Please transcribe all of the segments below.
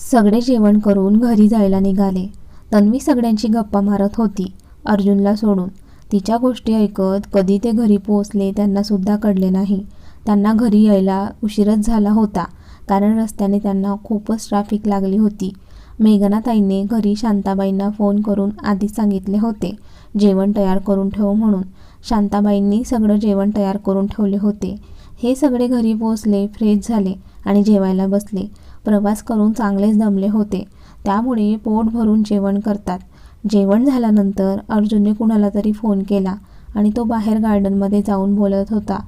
सगळे जेवण करून घरी जायला निघाले. तन्वी सगळ्यांची गप्पा मारत होती अर्जुनला सोडून. तिच्या गोष्टी ऐकत कधी ते घरी पोहोचले त्यांनासुद्धा कळले नाही. त्यांना घरी यायला उशीरच झाला होता कारण रस्त्याने त्यांना खूपच ट्रॅफिक लागली होती. मेघनाताईने घरी शांताबाईंना फोन करून आधीच सांगितले होते जेवण तयार करून ठेव म्हणून. शांताबाईंनी सगळं जेवण तयार करून ठेवले होते. हे सगळे घरी पोहोचले फ्रेश झाले आणि जेवायला बसले. प्रवास करून चांगलेच दमले होते. त्यामुळे पोट भरून जेवण करतात. जेवण झाल्यानंतर अर्जुनने कुणाला तरी फोन केला आणि तो बाहेर गार्डनमध्ये जाऊन बोलत होता.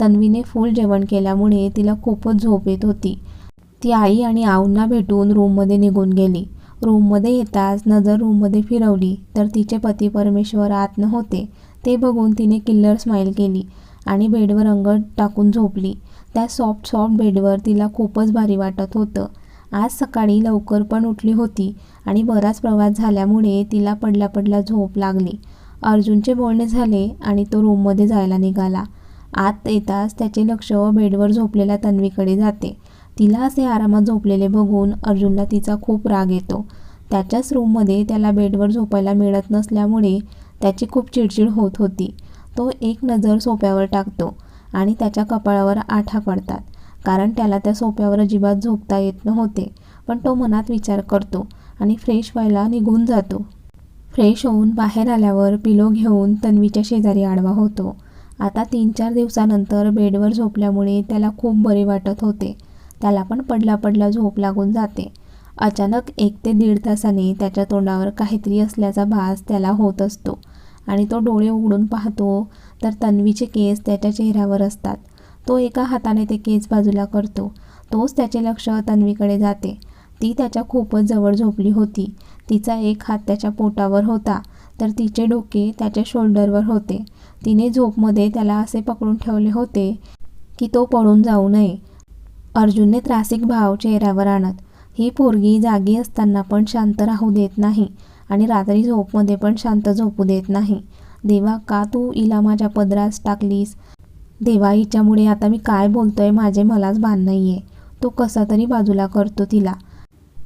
तन्वीने फुल जेवण केल्यामुळे तिला खूपच झोप येत होती. ती आई आणि आऊंना भेटून रूममध्ये निघून गेली. रूममध्ये येताच नजर रूममध्ये फिरवली तर तिचे पती परमेश्वर आत नव्हते. होते ते बघून तिने किल्लर स्माईल केली आणि बेडवर अंगठ टाकून झोपली. त्या सॉफ्ट सॉफ्ट बेडवर तिला खूपच भारी वाटत होतं. आज सकाळी लवकर पण उठली होती आणि बराच प्रवास झाल्यामुळे तिला पडल्या पडल्या झोप लागली. अर्जुनचे बोलणे झाले आणि तो रूममध्ये जायला निघाला. आत येताच त्याचे लक्ष बेडवर झोपलेल्या तन्वीकडे जाते. तिला असे आरामात झोपलेले बघून अर्जुनला तिचा खूप राग येतो. त्याच्याच रूममध्ये त्याला बेडवर झोपायला मिळत नसल्यामुळे त्याची खूप चिडचिड होत होती. तो एक नजर सोप्यावर टाकतो. आणि त्याच्या कपाळावर आठा पडतात. कारण त्याला त्या सोप्यावर अजिबात झोपता येत नव्हते. पण तो मनात विचार करतो आणि फ्रेश व्हायला निघून जातो. फ्रेश होऊन बाहेर आल्यावर पिलो घेऊन तन्वीच्या शेजारी आडवा होतो. आता तीन चार दिवसानंतर बेडवर झोपल्यामुळे त्याला खूप बरे वाटत होते. त्याला पण पडला पडला झोप लागून जाते. अचानक एक ते दीड तासाने त्याच्या तोंडावर काहीतरी असल्याचा भास त्याला होत असतो आणि तो डोळे उघडून पाहतो तर तन्वीचे केस त्याच्या चेहऱ्यावर असतात. तो एका हाताने ते केस बाजूला करतो. तोच त्याचे लक्ष तन्वीकडे जाते. ती त्याच्या खूपच जवळ झोपली होती. तिचा एक हात त्याच्या पोटावर होता तर तिचे डोके त्याच्या शोल्डरवर होते. तिने झोपमध्ये त्याला असे पकडून ठेवले होते की तो पळून जाऊ नये. अर्जुनने त्रासिक भाव चेहऱ्यावर आणत ही पोरगी जागी असताना पण शांत राहू देत नाही आणि रात्री झोपमध्ये पण शांत झोपू देत नाही. देवा का तू हिला माझ्या पदरास टाकलीस? देवा हिच्यामुळे आता मी काय बोलतोय माझे मलाच भान नाही आहे तो कसा तरी बाजूला करतो तिला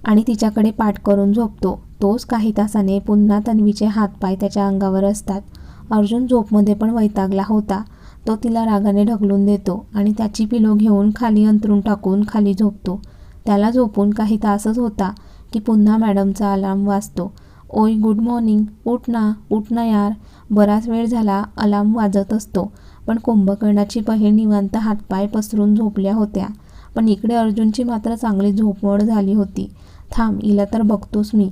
आणि तिच्याकडे पाठ करून झोपतो. तोच काही तासाने पुन्हा तन्वीचे हातपाय त्याच्या अंगावर असतात. अर्जुन झोपमध्ये पण वैतागला होता. तो तिला रागाने ढकलून देतो आणि त्याची पिलो घेऊन खाली अंतरून टाकून खाली झोपतो. त्याला झोपून काही तासच होता की पुन्हा मॅडमचा अलार्म वाजतो. ओय गुड मॉर्निंग. उठ ना. उठ ना यार. बराच वेळ झाला अलार्म वाजत असतो. पण कुंभकर्णाची बहीण निवांत हातपाय पसरून झोपल्या होत्या. पण इकडे अर्जुनची मात्र चांगली झोपमोड झाली होती. थांब हिला तर बघतोस मी.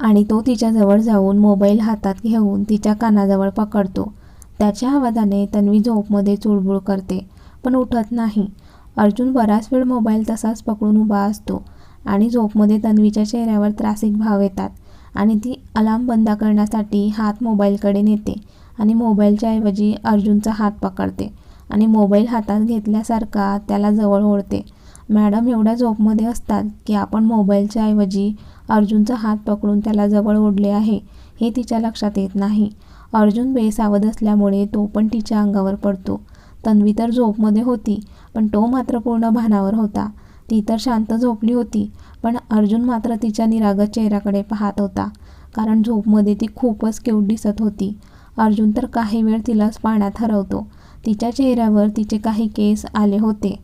आणि तो तिच्याजवळ जाऊन मोबाईल हातात घेऊन तिच्या कानाजवळ पकडतो. त्याच्या आवाजाने तन्वी झोपमध्ये चुळबुळ करते पण उठत नाही. अर्जुन बराच वेळ मोबाईल तसाच पकडून उभा असतो आणि झोपमध्ये तन्वीच्या चेहऱ्यावर त्रासिक भाव येतात. आणि ती अलार्म बंद करण्यासाठी हात मोबाईलकडे नेते आणि मोबाईलच्या ऐवजी अर्जुनचा हात पकडते आणि मोबाईल हातात घेतल्यासारखा त्याला जवळ ओढते. मॅडम एवढ्या झोपमध्ये असतात की आपण मोबाईलच्या ऐवजी अर्जुनचा हात पकडून त्याला जवळ ओढले आहे हे तिच्या लक्षात येत नाही. अर्जुन बेसावध असल्यामुळे तो पण तिच्या अंगावर पडतो. तन्वी तर झोपमध्ये होती पण तो मात्र पूर्ण भानावर होता. ती तर शांत झोपली होती पण अर्जुन मात्र तिच्या निरागत चेहऱ्याकडे पाहत होता. कारण झोपमध्ये ती खूपच क्यूट दिसत होती. अर्जुन तर काही वेळ तिलाच पाण्यात हरवतो. तिच्या चेहऱ्यावर तिचे काही केस आले होते.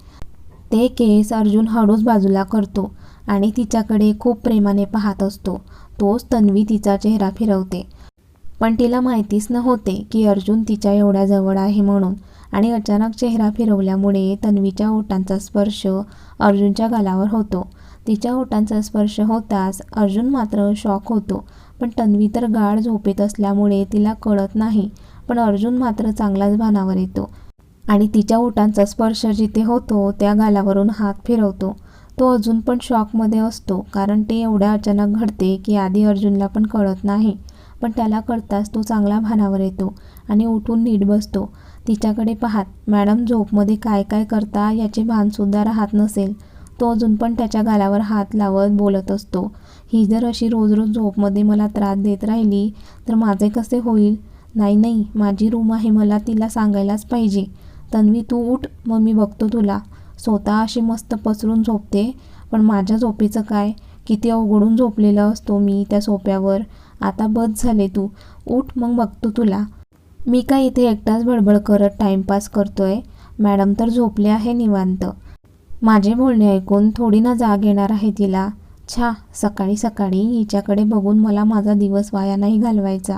ते केस अर्जुन हळूच बाजूला करतो आणि तिच्याकडे खूप प्रेमाने पाहत असतो. तोच तन्वी तिचा चेहरा फिरवते. पण तिला माहितीच नव्हते की अर्जुन तिच्या एवढ्या जवळ आहे म्हणून आणि अचानक चेहरा फिरवल्यामुळे तन्वीच्या ओठांचा स्पर्श अर्जुनच्या गालावर होतो. तिच्या ओठांचा स्पर्श होताच अर्जुन मात्र शॉक होतो. पण तन्वी तर गाढ झोपेत असल्यामुळे तिला कळत नाही पण अर्जुन मात्र चांगलाच भानावर येतो आणि तिच्या ओठांचा स्पर्श जिथे होतो त्या गालावरून हात फिरवतो. तो अजून पण शॉकमध्ये असतो कारण ते एवढ्या अचानक घडते की आधी अर्जुनला पण कळत नाही पण त्याला कळताच तो चांगला भानावर येतो आणि उठून नीट बसतो. तिच्याकडे पाहात मॅडम झोपमध्ये काय काय करता? याचे भानसुद्धा राहत नसेल. तो अजून पण त्याच्या गालावर हात लावत बोलत असतो. ही जर अशी रोज रोज झोपमध्ये मला त्रास देत राहिली तर माझे कसे होईल? नाही नाही माझी रूम आहे मला तिला सांगायलाच पाहिजे. तन्वी तू उठ मग मी बघतो तुला. स्वतः अशी मस्त पसरून झोपते. पण माझ्या झोपेचं काय? किती अवघडून झोपलेलं असतो मी त्या सोप्यावर. आता बस झाले तू. उठ मग बघतो तुला. मी काय इथे एकटाच बडबड करत टाइमपास करतोय? मॅडम तर झोपले आहे निवांत. माझे बोलणे ऐकून थोडी ना जाग येणार आहे तिला. छा सकाळी सकाळी हिच्याकडे बघून मला माझा दिवस वाया नाही घालवायचा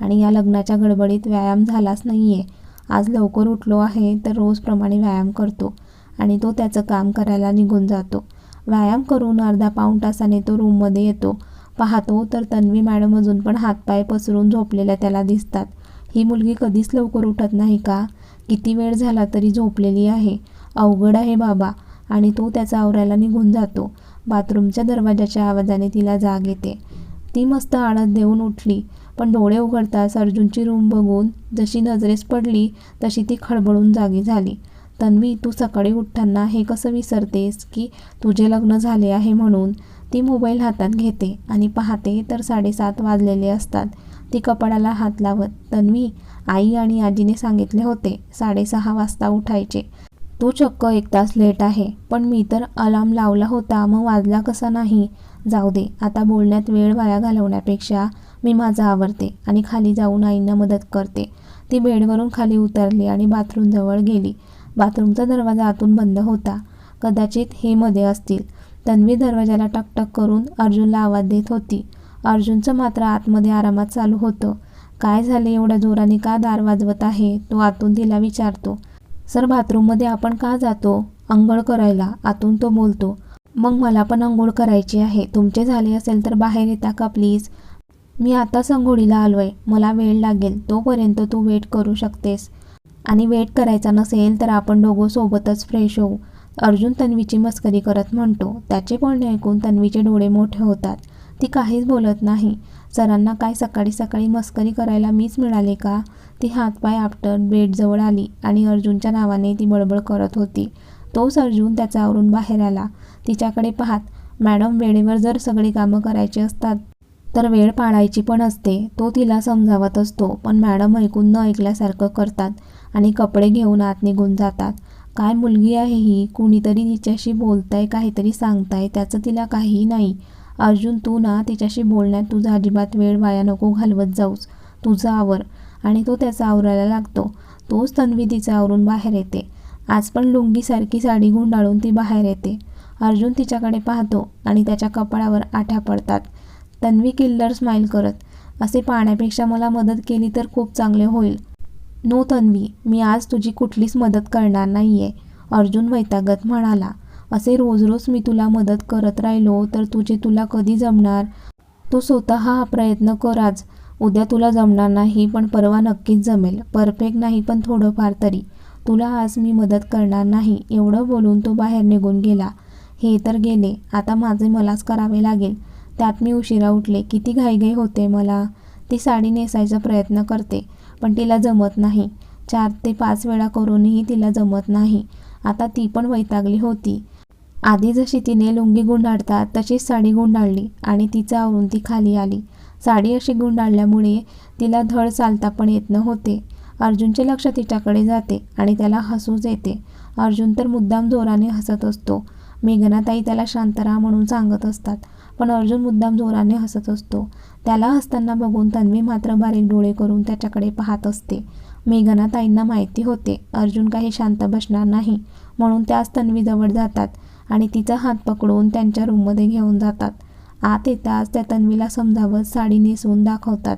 आणि या लग्नाच्या गडबडीत व्यायाम झालाच नाही आहे आज लवकर उठलो आहे तर रोजप्रमाणे व्यायाम करतो आणि तो त्याचं काम करायला निघून जातो. व्यायाम करून अर्धा पाऊण तासाने तो रूममध्ये येतो. पाहतो तर तन्वी मॅडम अजून पण हातपाय पसरून झोपलेल्या त्याला दिसतात. ही मुलगी कधीच लवकर उठत नाही का? किती वेळ झाला तरी झोपलेली आहे. अवघड आहे बाबा. आणि तो त्याचा आवरायला निघून जातो. बाथरूमच्या दरवाजाच्या आवाजाने तिला जाग येते. ती मस्त आळस देऊन उठली पण डोळे उघडताच अर्जुनची रूम बघून जशी नजरेस पडली तशी ती खडबडून जागी झाली. तन्वी तू सकाळी उठताना हे कसं विसरतेस की तुझे लग्न झाले आहे म्हणून? ती मोबाईल हातात घेते आणि पाहते तर साडेसात वाजलेले असतात. ती कपाडाला हात लावत तन्वी आई आणि आजीने सांगितले होते साडेसहा वाजता उठायचे. तो चक्क एक तास लेट आहे. पण मी तर अलार्म लावला होता मग वाजला कसा नाही? जाऊ दे आता बोलण्यात वेळ वाया घालवण्यापेक्षा मी माझं आवरते आणि खाली जाऊन आईंना मदत करते. ती बेडवरून खाली उतरली आणि बाथरूमजवळ गेली. बाथरूमचा दरवाजा आतून बंद होता. कदाचित हे मध्ये असतील. तन्वी दरवाजाला टकटक करून अर्जुनला आवाज देत होती. अर्जुनचं मात्र आतमध्ये आरामात चालू होतं. काय झाले? एवढ्या जोराने का दार वाजवत आहे? तो आतून तिला विचारतो. सर बाथरूममध्ये आपण का जातो? अंघोळ करायला. आतून तो बोलतो मग मला पण अंघोळ करायची आहे. तुमचे झाले असेल तर बाहेर येता का प्लीज? मी आताच अंघोळीला आहे मला वेळ लागेल. तोपर्यंत तू वेट करू शकतेस. आणि वेट करायचा नसेल तर आपण दोघं सोबतच फ्रेश होऊ. अर्जुन तन्वीची मस्करी करत म्हणतो. त्याचे बोलणे ऐकून तन्वीचे डोळे मोठे होतात. ती काहीच बोलत नाही. सरांना काय सकाळी सकाळी मस्करी करायला मीच मिळाले का? ती हातपाय आपटत बेडजवळ आली आणि अर्जुनच्या नावाने ती बडबड करत होती. तोच अर्जुन त्याचा आवरून बाहेर आला. तिच्याकडे पाहात मॅडम वेळेवर जर सगळी कामं करायची असतात तर वेळ पाळायची पण असते तो तिला समजावत असतो पण मॅडम ऐकून न ऐकल्यासारखं करतात आणि कपडे घेऊन आत निघून जातात. काय मुलगी आहे ही? कुणीतरी तिच्याशी बोलताय काहीतरी सांगताय. त्याचं तिला काहीही नाही. अर्जुन तू ना तिच्याशी बोलण्यात तुझा अजिबात वेळ वाया नको घालवत जाऊस. तुझं आवर. आणि तो त्याचा आवरायला लागतो. तोच तन्वी तिचा आवरून बाहेर येते. आज पण लुंगीसारखी साडी गुंडाळून ती बाहेर येते. अर्जुन तिच्याकडे पाहतो आणि त्याच्या कपाळावर आठ्या पडतात. तन्वी किल्लर स्माईल करत असे पाहण्यापेक्षा मला मदत केली तर खूप चांगले होईल. नो तन्वी मी आज तुझी कुठलीच मदत करणार नाही आहे अर्जुन वैतागत म्हणाला. असे रोज रोज मी तुला मदत करत राहिलो तर तुझे तुला कधी जमणार? तू स्वतः हा प्रयत्न कर आज. उद्या तुला जमणार नाही पण परवा नक्कीच जमेल. परफेक्ट नाही पण थोडंफार तरी. तुला आज मी मदत करणार नाही. एवढं बोलून तो बाहेर निघून गेला. हे तर गेले. आता माझे मलाच करावे लागेल. त्यात मी उशिरा उठले. किती घाईघाई होते मला. ती साडी नेसायचा प्रयत्न करते पण तिला जमत नाही. चार ते पाच वेळा करूनही तिला जमत नाही. आता ती पण वैतागली होती. आधी जशी तिने लुंगी गुंडाळतात तशीच साडी गुंडाळली आणि तिचं आवरून ती खाली आली. साडी अशी गुंडाळल्यामुळे तिला धड चालता पण येत नव्हते. अर्जुनचे लक्ष तिच्याकडे जाते आणि त्याला हसूच येते. अर्जुन तर मुद्दाम जोराने हसत असतो. मेघनाताई त्याला शांत राहा म्हणून सांगत असतात पण अर्जुन मुद्दाम जोराने हसत असतो. त्याला हसताना बघून तन्वी मात्र बारीक डोळे करून त्याच्याकडे पाहत असते. मेघनाताईंना माहिती होते अर्जुन काही शांत बसणार नाही म्हणून त्याच तन्वीजवळ जातात आणि तिचा हात पकडून त्यांच्या रूममध्ये घेऊन जातात. आत येताच त्या तन्वीला समजावत साडी नेसवून दाखवतात.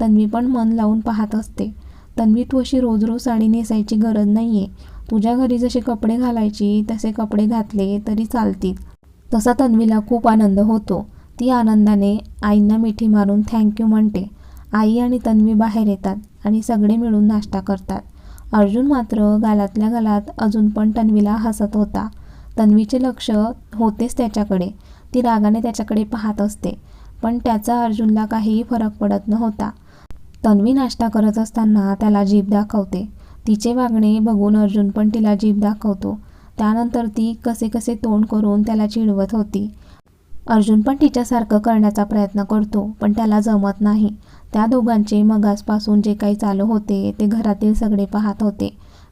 तन्वी पण मन लावून पाहत असते. तन्वी तू अशी रोज रोज साडी नेसायची गरज नाही आहे तुझ्या घरी जसे कपडे घालायची तसे कपडे घातले तरी चालतील. तसा तन्वीला खूप आनंद होतो. ती आनंदाने आईंना मिठी मारून थँक्यू म्हणते. आई आणि तन्वी बाहेर येतात आणि सगळे मिळून नाश्ता करतात. अर्जुन मात्र गालातल्या गालात अजून पण तन्वीला हसत होता. तन्वीचे लक्ष होतेच त्याच्याकडे. ती रागाने त्याच्याकडे पाहत असते. पण त्याचा अर्जुनला काहीही फरक पडत नव्हता. तन्वी नाश्ता करत असताना त्याला जीभ दाखवते. तिचे वागणे बघून अर्जुन पण तिला जीभ दाखवतो. त्यानंतर ती कसे कसे तोंड करून त्याला चिडवत होती. अर्जुन पण तिच्यासारखं करण्याचा प्रयत्न करतो पण त्याला जमत नाही. त्या दोघांचे मगासपासून जे काही चालू होते ते घरातील सगळे पाहत होते.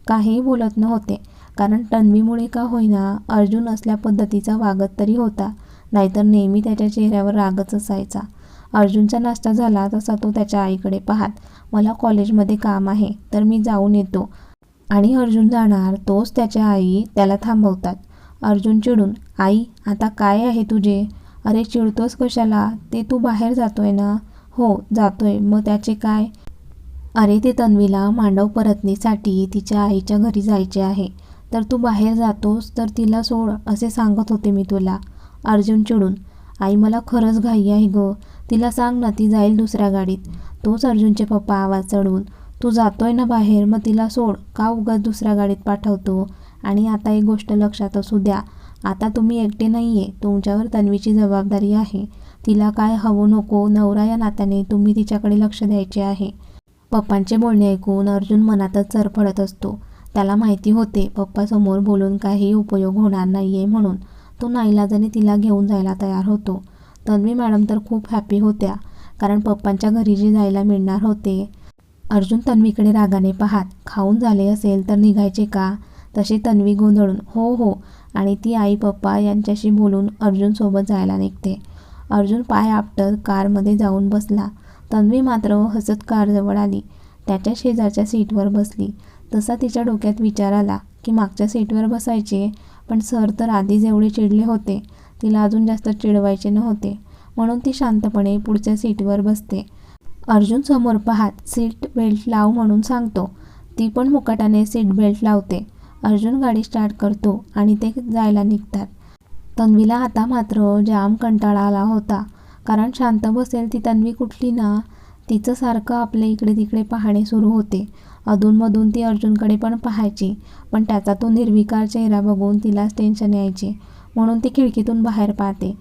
काहीही बोलत नव्हते कारण तन्वीमुळे का होईना अर्जुन असल्या पद्धतीचा वागत तरी होता. नाहीतर नेहमी त्याच्या चेहऱ्यावर रागच असायचा. अर्जुनचा नाश्ता झाला तसा तो त्याच्या आईकडे पाहत मला कॉलेजमध्ये काम आहे तर मी जाऊन येतो आणि अर्जुन जाणार तोच त्याच्या आई त्याला थांबवतात. अर्जुन चिडून आई आता काय आहे तुझे? अरे चिडतोस कशाला? ते तू बाहेर जातोय ना? हो जातोय. मग त्याचे काय अरे ते तन्वीला मांडव परतणीसाठी तिच्या आईच्या घरी जायचे आहे. तर तू बाहेर जातोस तर तिला सोड असे सांगत होते मी तुला. अर्जुन चिडून आई मला खरंच घाई आहे ग. तिला सांग ना ती जाईल दुसऱ्या गाडीत. तोच अर्जुनचे पप्पा आवाज चढवून तू जातोय ना बाहेर मग तिला सोड. का उगाच दुसऱ्या गाडीत पाठवतो? आणि आता एक गोष्ट लक्षात असू द्या. आता तुम्ही एकटे नाही आहे तुमच्यावर तन्वीची जबाबदारी आहे. तिला काय हवं नको नवरा या नात्याने तुम्ही तिच्याकडे लक्ष द्यायचे आहे. पप्पांचे बोलणे ऐकून अर्जुन मनातच चरफडत असतो. त्याला माहिती होते पप्पासमोर बोलून काही उपयोग होणार नाही आहे म्हणून. तो नाईलाजाने तिला घेऊन जायला तयार होतो. तन्वी मॅडम तर खूप हॅपी होत्या कारण पप्पांच्या घरी जे जायला मिळणार होते. अर्जुन तन्वीकडे रागाने पाहात खाऊन झाले असेल तर निघायचे का? तशी तन्वी गोंधळून हो हो. आणि ती आई पप्पा यांच्याशी बोलून अर्जुनसोबत जायला निघते. अर्जुन पाय आपटत कारमध्ये जाऊन बसला. तन्वी मात्र हसत कारजवळ आली. त्याच्या शेजारच्या सीटवर बसली. तसा तिच्या डोक्यात विचार आला की मागच्या सीटवर बसायचे पण सर तर आधीच एवढे चिडले होते तिला अजून जास्त चिडवायचे नव्हते. म्हणून ती शांतपणे पुढच्या सीटवर बसते. अर्जुन समोर पाहात सीट बेल्ट लाव म्हणून सांगतो ती पण मुकाटाने सीट बेल्ट लावते. अर्जुन गाडी स्टार्ट करतो आणि ते जायला निघतात. तन्वीला आता मात्र जाम कंटाळा आला होता. कारण शांत बसेल ती तन्वी कुठली ना तिचं सारखं आपले इकडे तिकडे पाहणे सुरू होते. अधूनमधून ती अर्जुनकडे पण पाहायची. पण त्याचा तो निर्विकार चेहरा बघून तिलाच टेन्शन यायचे. म्हणून ती खिडकीतून बाहेर पाहते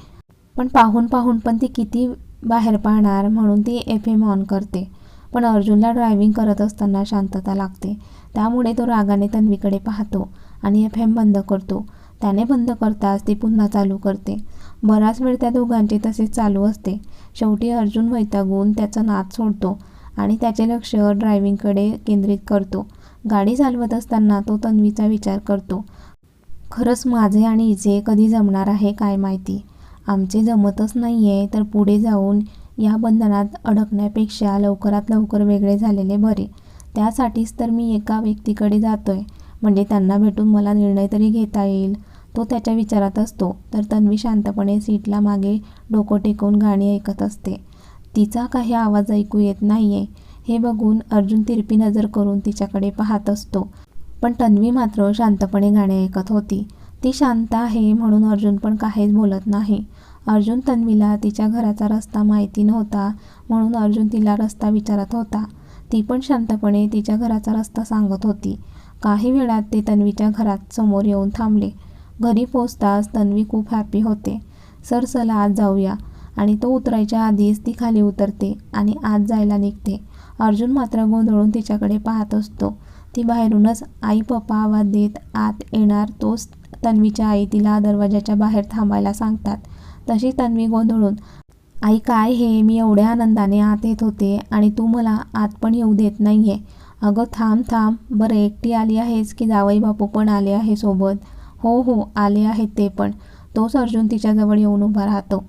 पण पाहून पाहून पण ती किती बाहेर पाहणार म्हणून ती एफ एम ऑन करते. पण अर्जुनला ड्रायव्हिंग करत असताना शांतता लागते. त्यामुळे तो रागाने तन्वीकडे पाहतो आणि एफ एम बंद करतो. त्याने बंद करताच ती पुन्हा चालू करते. बराच वेळ त्या दोघांचे तसेच चालू असते. शेवटी अर्जुन वैतागून त्याचा नाद सोडतो. आणि त्याचे लक्ष ड्रायव्हिंगकडे केंद्रित करतो. गाडी चालवत असताना तो तन्वीचा विचार करतो खरंच माझे आणि हिचे कधी जमणार आहे काय माहिती? आमचे जमतच नाही आहे तर पुढे जाऊन या बंधनात अडकण्यापेक्षा लवकरात लवकर वेगळे झालेले बरे. त्यासाठीच तर मी एका व्यक्तीकडे जातो आहे म्हणजे त्यांना भेटून मला निर्णय तरी घेता येईल. तो त्याच्या विचारात असतो. तर तन्वी शांतपणे सीटला मागे डोकं टेकवून गाणी ऐकत असते. तिचा काही आवाज ऐकू येत नाहीये. हे बघून अर्जुन तिरपी नजर करून तिच्याकडे पाहत असतो. पण तन्वी मात्र शांतपणे गाणे ऐकत होती. ती शांत आहे म्हणून अर्जुन पण काहीच बोलत नाही. अर्जुन तन्वीला तिच्या घराचा रस्ता माहिती नव्हता म्हणून अर्जुन तिला रस्ता विचारत होता. ती पण शांतपणे तिच्या घराचा रस्ता सांगत होती. काही वेळात ते तन्वीच्या घरात समोर येऊन थांबले. घरी पोचताच तन्वी खूप हॅपी होते. सर चला आज जाऊया. आणि तो उतरायच्या आधीच ती खाली उतरते आणि आत जायला निघते. अर्जुन मात्र गोंधळून तिच्याकडे पाहत असतो. ती बाहेरूनच आई पप्पा आवाज देत आत येणार तोच तन्वीच्या आई तिला दरवाजाच्या बाहेर थांबायला सांगतात. तशी तन्वी गोंधळून आई काय हे? मी एवढ्या आनंदाने आत येत होते आणि तू मला आत पण येऊ देत नाही आहे अगं थांब थांब. बरं एकटी आली आहेस की जावई बापू पण आले आहे सोबत? हो हो आले आहेत ते पण. तोच अर्जुन तिच्याजवळ येऊन उभा राहतो.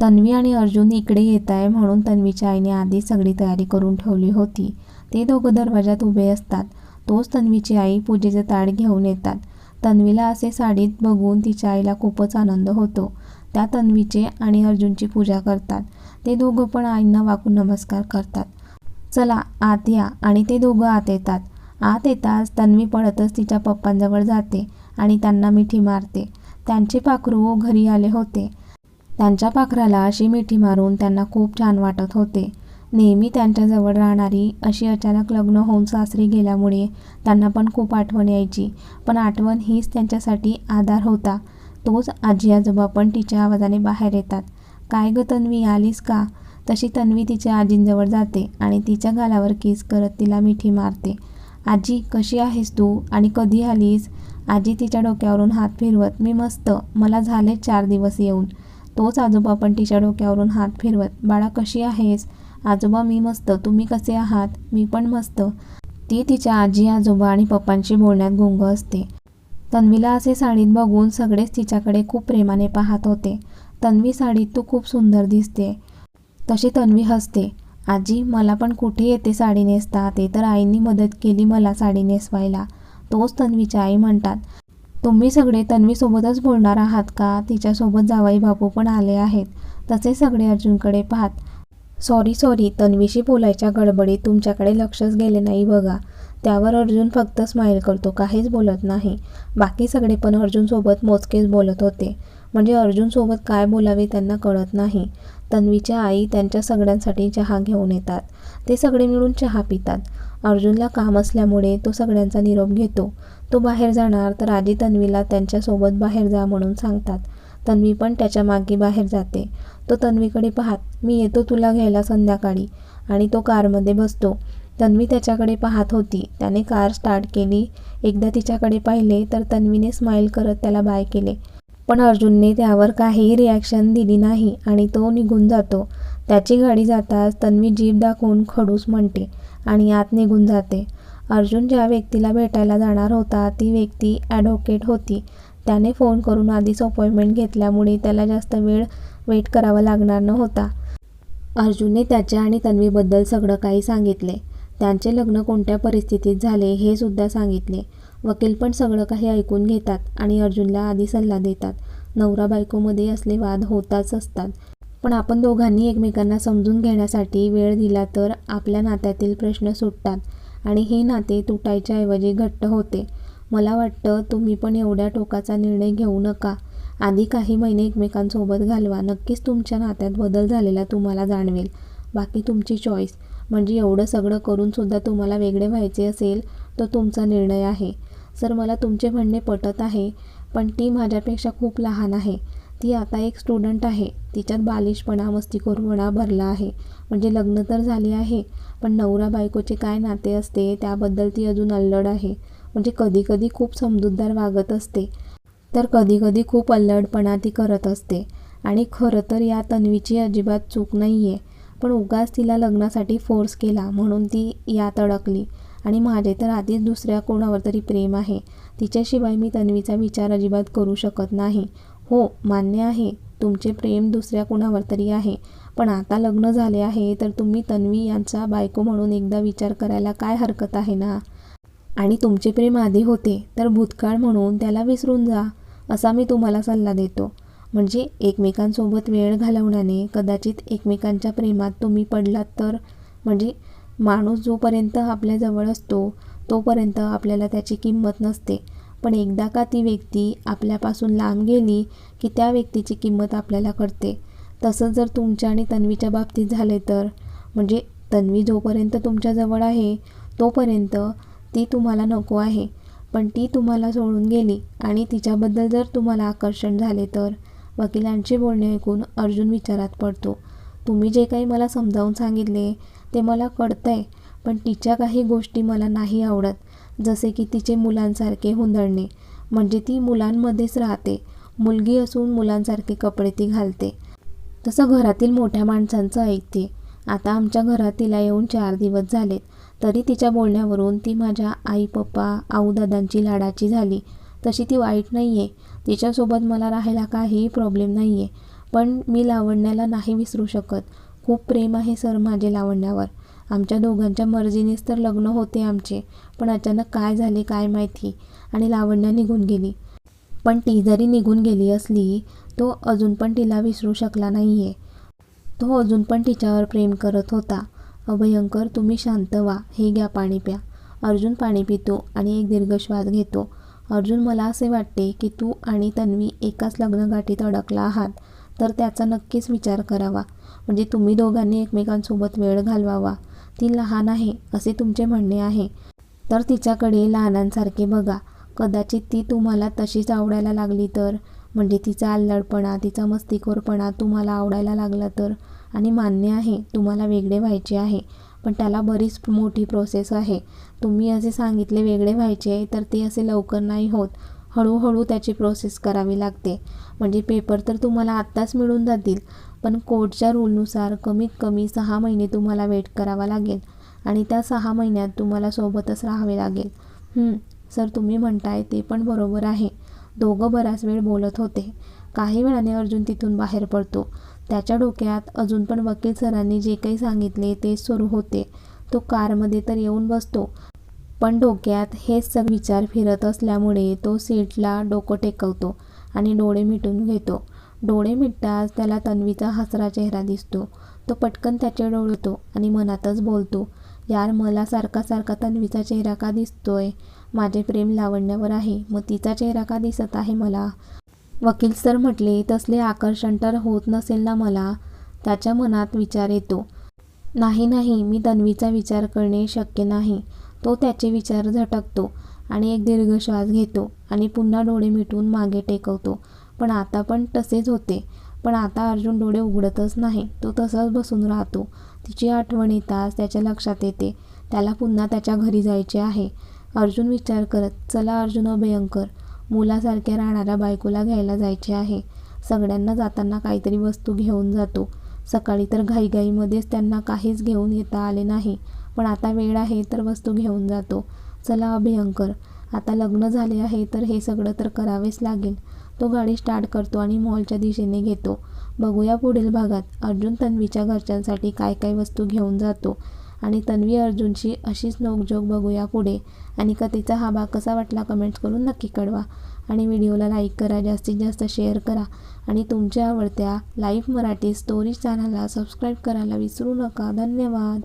तन्वी आणि अर्जुन इकडे येत आहे म्हणून तन्वीच्या आईने आधी सगळी तयारी करून ठेवली होती. ते दोघं दरवाजात उभे असतात. तोच तन्वीची आई पूजेचे ताट घेऊन येतात. तन्वीला असे साडीत बघून तिच्या आईला खूपच आनंद होतो. त्या तन्वीचे आणि अर्जुनची पूजा करतात. ते दोघं पण आईंना वाकून नमस्कार करतात. चला आत या आणि ते दोघं आत येतात. आत येताच तन्वी पळतच तिच्या पप्पांजवळ जाते आणि त्यांना मिठी मारते. त्यांचे पाखरू घरी आले होते. त्यांच्या पाखराला अशी मिठी मारून त्यांना खूप छान वाटत होते. नेहमी त्यांच्याजवळ राहणारी अशी अचानक लग्न होऊन सासरी गेल्यामुळे त्यांना पण खूप आठवण यायची. पण आठवण हीच त्यांच्यासाठी आधार होता. तोच आजी आजोबा पण तिच्या आवाजाने बाहेर येतात. काय ग तन्वी आलीस का? तशी तन्वी तिच्या आजींजवळ जाते आणि तिच्या गालावर किस करत तिला मिठी मारते. आजी कशी आहेस तू आणि कधी आलीस? आजी तिच्या डोक्यावरून हात फिरवत मी मस्त. मला झाले चार दिवस येऊन. तोच आजोबा पण तिच्या डोक्यावरून हात फिरवत बाळा कशी आहेस? आजोबा मी मस्त. तुम्ही कसे आहात? मी पण मस्त. ती तिच्या आजी आजोबा आणि पप्पांशी बोलण्यात गुंग असते. तन्वीला असे साडीत बघून सगळेच तिच्याकडे खूप प्रेमाने पाहत होते. तन्वी साडीत तू खूप सुंदर दिसते. तशी तन्वी हसते. आजी मला पण कुठे येते साडी नेसता? ते तर आईंनी मदत केली मला साडी नेसवायला. तोच तन्वीची आई म्हणतात. तुम्ही सगळे तन्वीसोबतच बोलणार आहात का? तिच्यासोबत जावाई बापू पण आले आहेत. तसे सगळे अर्जुनकडे पाहत सॉरी सॉरी तन्वीशी बोलायच्या गडबडीत तुमच्याकडे लक्षच गेले नाही बघा. त्यावर अर्जुन फक्त स्माईल करतो काहीच बोलत नाही. बाकी सगळे पण अर्जुनसोबत मोजकेच बोलत होते. म्हणजे अर्जुनसोबत काय बोलावे त्यांना कळत नाही. तन्वीच्या आई त्यांच्या सगळ्यांसाठी चहा घेऊन येतात. ते सगळे मिळून चहा पितात. अर्जुनला काम असल्यामुळे तो सगळ्यांचा निरोप घेतो. तो बाहेर जाणार तर आजी तन्वीला त्यांच्यासोबत बाहेर जा म्हणून सांगतात. तन्वी पण त्याच्यामागे बाहेर जाते. तो तन्वीकडे पाहत मी येतो तुला घ्यायला संध्याकाळी. आणि तो कारमध्ये बसतो. तन्वी त्याच्याकडे पाहत होती. त्याने कार स्टार्ट केली. एकदा तिच्याकडे पाहिले तर तन्वीने स्माईल करत त्याला बाय केले. पण अर्जुनने त्यावर काहीही रिॲक्शन दिली नाही आणि तो निघून जातो. त्याची गाडी जाताच तन्वी जीप दाखवून खडूस म्हणते आणि आत निघून जाते. अर्जुन ज्या व्यक्तीला भेटायला जाणार होता ती व्यक्ती ॲडव्होकेट होती. त्याने फोन करून आधीच अपॉइंटमेंट घेतल्यामुळे त्याला जास्त वेळ वेट करावा लागणार नव्हता. अर्जुनने त्याच्या आणि तन्वीबद्दल सगळं काही सांगितले. त्यांचे लग्न कोणत्या परिस्थितीत झाले हे सुद्धा सांगितले. वकील पण सगळं काही ऐकून घेतात आणि अर्जुनला आधी सल्ला देतात. नवरा बायकोमध्ये असले वाद होताच असतात. पण आपण दोघांनी एकमेकांना समजून घेण्यासाठी वेळ दिला तर आपल्या नात्यातील प्रश्न सुटतात आणि हे नाते तुटायच्या ऐवजी घट्ट होते. मला वाटतं तुम्ही पण एवढ्या टोकाचा निर्णय घेऊ नका. आधी काही महिने एकमेकांसोबत घालवा. नक्कीच तुमच्या नात्यात बदल झालेला तुम्हाला जाणवेल. बाकी तुमची चॉईस म्हणजे एवढं सगळं करूनसुद्धा तुम्हाला वेगळे व्हायचे असेल तर तुमचा निर्णय आहे. सर मला तुमचे म्हणणे पटत आहे पण ती माझ्यापेक्षा खूप लहान आहे. ती आता एक स्टुडंट आहे. तिच्यात बालिशपणा मस्तीखोरपणा भरला आहे. म्हणजे लग्न तर झाले आहे पण नवरा बायकोचे काय नाते असते त्याबद्दल ती अजून अल्लड आहे. म्हणजे कधीकधी खूप समजूतदार वागत असते. तर कधीकधी खूप अल्लडपणा ती करत असते. आणि खरं तर या तन्वीची अजिबात चूक नाही आहे पण उगाच तिला लग्नासाठी फोर्स केला म्हणून ती यात अडकली. आणि माझे तर आधीच दुसऱ्या कोणावर तरी प्रेम आहे. तिच्याशिवाय मी तन्वीचा विचार अजिबात करू शकत नाही. हो मान्य आहे. तुमचे प्रेम दुसऱ्या कुणावर तरी आहे. पण आता लग्न झाले आहे तर तुम्ही तन्वी यांचा बायको म्हणून एकदा विचार करायला काय हरकत आहे ना? आणि तुमचे प्रेम आधी होते तर भूतकाळ म्हणून त्याला विसरून जा असा मी तुम्हाला सल्ला देतो. म्हणजे एकमेकांसोबत वेळ घालवण्याने कदाचित एकमेकांच्या प्रेमात तुम्ही पडलात तर? म्हणजे माणूस जोपर्यंत आपल्याजवळ असतो तोपर्यंत आपल्याला त्याची किंमत नसते. पण एकदा का ती व्यक्ती आपल्यापासून लांब गेली की त्या व्यक्तीची किंमत आपल्याला कळते. तसं जर तुमच्या आणि तन्वीच्या बाबतीत झाले तर. म्हणजे तन्वी जोपर्यंत तुमच्याजवळ आहे तोपर्यंत ती तुम्हाला नको आहे. पण ती तुम्हाला सोडून गेली आणि तिच्याबद्दल जर तुम्हाला आकर्षण झाले तर वकिलांचे बोलणे ऐकून अर्जुन विचारात पडतो. तुम्ही जे काही मला समजावून सांगितले ते मला कळतं आहे पण तिच्या काही गोष्टी मला नाही आवडत. जसे की तिचे मुलांसारखे हुंदडणे. म्हणजे ती मुलांमध्येच राहते. मुलगी असून मुलांसारखे कपडे ती घालते. तसं घरातील मोठ्या माणसांचं ऐकते. आता आमच्या घरात तिला येऊन चार दिवस झालेत. तरी तिच्या बोलण्यावरून ती माझ्या आई पप्पा आऊ दादांची लाडाची झाली. तशी ती वाईट नाही आहे तिच्यासोबत मला राहायला काहीही प्रॉब्लेम नाही आहे पण मी लावण्याला नाही विसरू शकत. खूप प्रेम आहे सर माझे लावण्यावर. आमच्या दोघांच्या मर्जीनेच तर लग्न होते आमचे. पण अचानक काय झाले काय माहिती? आणि लावण्या निघून गेली. पण ती जरी निघून गेली असली तो अजून पण तिला विसरू शकला नाही आहे तो अजून पण तिच्यावर प्रेम करत होता. अभयंकर तुम्ही शांत व्हा. हे घ्या पाणी प्या. अर्जुन पाणी पितो आणि एक दीर्घ श्वास घेतो. अर्जुन मला असे वाटते की तू आणि तन्वी एकाच लग्नगाठीत अडकला आहात. तर त्याचा नक्कीच विचार करावा. म्हणजे तुम्ही दोघांनी एकमेकांसोबत वेळ घालवावा. ती लहान आहे असे तुमचे म्हणणे आहे. तर तिच्याकडे लहानांसारखे बघा. कदाचित ती तुम्हाला तशीच आवडायला लागली तर. म्हणजे तिचा अल्लडपणा तिचा मस्तीखोरपणा तुम्हाला आवडायला लागला तर. आणि मान्य आहे तुम्हाला वेगळे व्हायचे आहे. पण त्याला बरीच मोठी प्रोसेस आहे. तुम्ही असे सांगितले वेगळे व्हायचे आहे तर ते असे लवकर नाही होत. हळूहळू त्याची प्रोसेस करावी लागते. म्हणजे पेपर तर तुम्हाला आत्ताच मिळून जातील. पण कोर्टच्या रूलनुसार कमीत कमी सहा महिने तुम्हाला वेट करावा लागेल आणि त्या सहा महिन्यात तुम्हाला सोबतच राहावे लागेल. सर तुम्ही म्हणताय ते पण बरोबर आहे. दोघं बराच वेळ बोलत होते. काही वेळाने अर्जुन तिथून बाहेर पडतो. त्याच्या डोक्यात अजून पण वकील सरांनी जे काही सांगितले ते सुरू होते. तो कारमध्ये तर येऊन बसतो पण डोक्यात हेच विचार फिरत असल्यामुळे तो सीटला डोकं टेकवतो आणि डोळे मिटून घेतो. डोळे मिटताच त्याला तन्वीचा हसरा चेहरा दिसतो. तो पटकन त्याचे डोळतो आणि मनातच बोलतो यार मला सारखा सारखा तन्वीचा चेहरा का दिसतोय? माझे प्रेम लावण्यावर आहे मग तिचा चेहरा का दिसत आहे मला? वकील सर म्हटले तसले आकर्षण तर होत नसेल ना मला? त्याच्या मनात विचार येतो. नाही नाही मी तन्वीचा विचार करणे शक्य नाही. तो त्याचे विचार झटकतो आणि एक दीर्घ श्वास घेतो आणि पुन्हा डोळे मिटून मागे टेकवतो. पण आता पण तसेच होते. पण आता अर्जुन डोळे उघडतच नाही. तो तसाच बसून राहतो. तिची आठवण येताच त्याच्या लक्षात येते. त्याला पुन्हा त्याच्या घरी जायचे आहे. अर्जुन विचार करत चला अर्जुन अभयंकर मुलासारख्या राहणाऱ्या बायकोला घ्यायला जायचे आहे. सगळ्यांना जाताना काहीतरी वस्तू घेऊन जातो. सकाळी तर घाईघाईमध्येच त्यांना काहीच घेऊन येता आले नाही. पण आता वेळ आहे तर वस्तू घेऊन जातो. चला अभयंकर आता लग्न झाले आहे तर हे सगळं तर करावेच लागेल. तो गाडी स्टार्ट करतो आणि मॉलच्या दिशेने घेतो. बघूया पुढील भागात अर्जुन तन्वीच्या घरच्यांसाठी काय काय वस्तू घेऊन जातो. आणि तन्वी अर्जुनची अशीच नोकझोक बघूया पुढे. आणि कथेचा हा भाग कसा वाटला कमेंट्स करून नक्की कळवा. आणि व्हिडिओला लाईक करा जास्तीत जास्त शेअर करा. आणि तुमच्या आवडत्या लाईव्ह मराठी स्टोरीज चॅनलला सबस्क्राईब करायला विसरू नका. धन्यवाद.